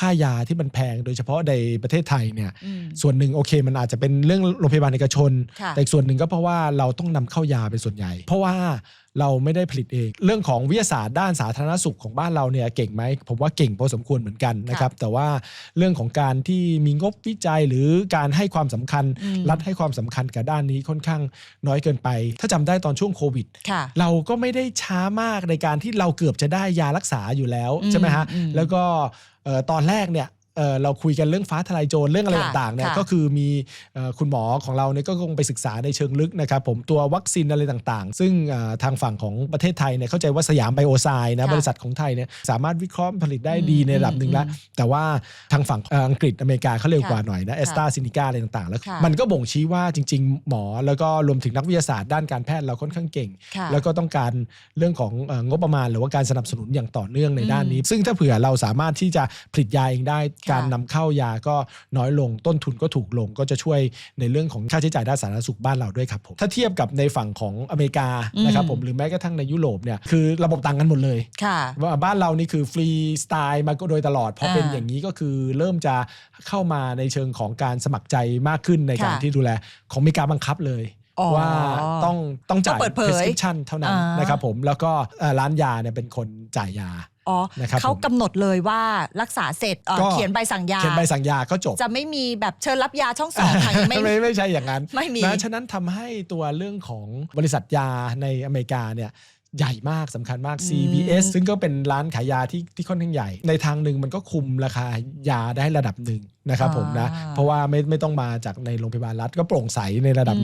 ค่ายาที่มันแพง โดยเฉพาะในประเทศไทยเนี่ยอืมส่วนหนึ่งโอเค มันอาจจะเป็นเรื่องโรงพยาบาลเอกชนค่ะแต่อีกส่วนหนึ่งก็เพราะว่าเราต้องนำเข้ายาเป็นส่วนใหญ่ เพราะว่าเราไม่ได้ผลิตเอง เรื่องของวิทยาศาสตร์ด้านสาธารณสุขของบ้านเราเนี่ยเก่งไหมผมว่าเก่งพอสมควรเหมือนกันนะครับแต่ว่าเรื่องของการที่มีงบวิจัยหรือการให้ความสำคัญอืมรัฐให้ความสำคัญกับด้านนี้ค่อนข้างน้อยเกินไป ถ้าจำได้ตอนช่วงโควิดค่ะเราก็ไม่ได้ช้ามากในการที่เราเกือบจะได้ยารักษาอยู่แล้วอืมใช่ไหมฮะอืมแล้วก็เอ่อตอนแรกเนี่ย เอ่อเราคุยกันเรื่องฟ้าทลายโจรเรื่องอะไรค่ะต่างๆเนี่ยค่ะก็คือมีเอ่อคุณหมอของเราเนี่ยก็คงไปศึกษาในเชิงลึกนะครับผมตัววัคซีนอะไรต่างๆ ซึ่งเอ่อทางฝั่งของประเทศไทยเนี่ยเข้าใจว่าสยามไบโอไซน์นะค่ะบริษัทของไทยเนี่ยสามารถวิเคราะห์ผลิตได้ดีอืมในระดับหนึ่งแล้วอืมแต่ว่าทางฝั่งเอ่ออังกฤษอเมริกาเขาเร็วค่ะกว่าหน่อยนะเอสตาซินิกาอะไรต่างๆ แล้วค่ะมันก็บ่งชี้ว่าจริง ๆ หมอแล้วก็รวมถึงนักวิทยาศาสตร์ด้านการแพทย์เราค่อนข้างเก่งค่ะแล้วก็ต้องการเรื่องของเอ่องบประมาณ หรือว่าการสนับสนุนอย่างต่อเนื่องในอืมด้านนี้ ซึ่งถ้าเผื่อเราสามารถที่จะผลิตยาเองได้ค่ะการนำเข้ายาก็น้อยลงต้นทุนก็ถูกลงก็จะช่วยในเรื่องของค่าใช้จ่ายด้านสาธารณสุขบ้านเราด้วยครับผมถ้าเทียบกับในฝั่งของอเมริกาอืมนะครับผมหรือแม้กระทั่งในยุโรปเนี่ยคือระบบต่างกันหมดเลยค่ะว่าบ้านเรานี่คือฟรีสไตล์มาก็โดยตลอดพอเป็นอ่าอย่างนี้ก็คือเริ่มจะเข้ามาในเชิงของการสมัครใจมากขึ้นในการค่ะที่ดูแลของอเมริกาบังคับเลยอ๋อว่าต้องต้องจ่ายต้องเปิดเผย prescription เท่านั้นอ่านนะครับผมแล้วก็เอ่อร้านยาเนี่ยเป็นคนจ่ายยา อ๋อนะครับเขาผม กำหนดเลยว่ารักษาเสร็จเอ่อก็ เขียนใบสั่งยา เขียนใบสั่งยาก็จบ จะไม่มีแบบเชิญรับยาช่องสองค่ะยังไม่ ไม่ไม่ใช่อย่างนั้นไม่มีนะฉะนั้นทำให้ตัวเรื่องของบริษัทยาในอเมริกาเนี่ยใหญ่มากสำคัญมากอืม CVS ซึ่งก็เป็นร้านขายยาที่ที่ค่อนข้างใหญ่ ในทางหนึ่งมันก็คุมราคายาได้ระดับหนึ่งนะครับผมนะ อ่า เพราะว่าไม่ไม่ต้องมาจากในโรงพยาบาลรัฐก็โปร่งใสในระดับหนึ่ง